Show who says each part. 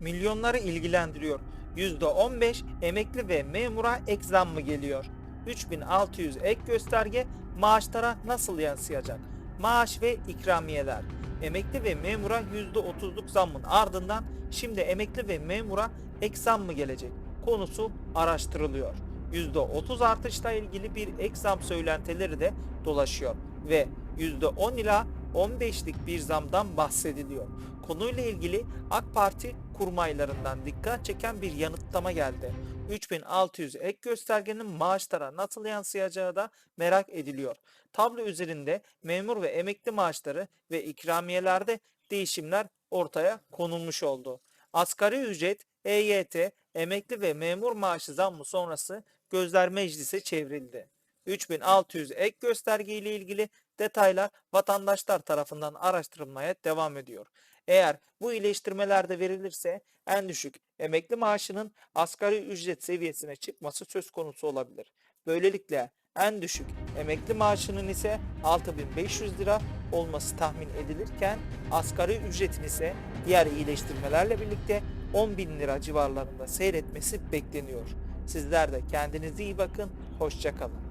Speaker 1: milyonları ilgilendiriyor. %15 emekli ve memura ek zam mı geliyor? 3600 ek gösterge maaşlara nasıl yansıyacak? Maaş ve ikramiyeler. Emekli ve memura %30'luk zammın ardından şimdi emekli ve memura ek zam mı gelecek? Konusu araştırılıyor. %30 artışla ilgili bir ek zam söylentileri de dolaşıyor ve %10 ila 15'lik bir zamdan bahsediliyor. Konuyla ilgili AK Parti kurmaylarından dikkat çeken bir yanıtlama geldi. 3600 ek göstergenin maaşlara nasıl yansıyacağı da merak ediliyor. Tablo üzerinde memur ve emekli maaşları ve ikramiyelerde değişimler ortaya konulmuş oldu. Asgari ücret, EYT, emekli ve memur maaşı zammı sonrası gözler meclise çevrildi. 3600 ek gösterge ile ilgili detaylar vatandaşlar tarafından araştırılmaya devam ediyor. Eğer bu iyileştirmelerde verilirse en düşük emekli maaşının asgari ücret seviyesine çıkması söz konusu olabilir. Böylelikle en düşük emekli maaşının ise 6500 lira olması tahmin edilirken asgari ücretin ise diğer iyileştirmelerle birlikte 10.000 lira civarlarında seyretmesi bekleniyor. Sizler de kendinize iyi bakın, hoşçakalın.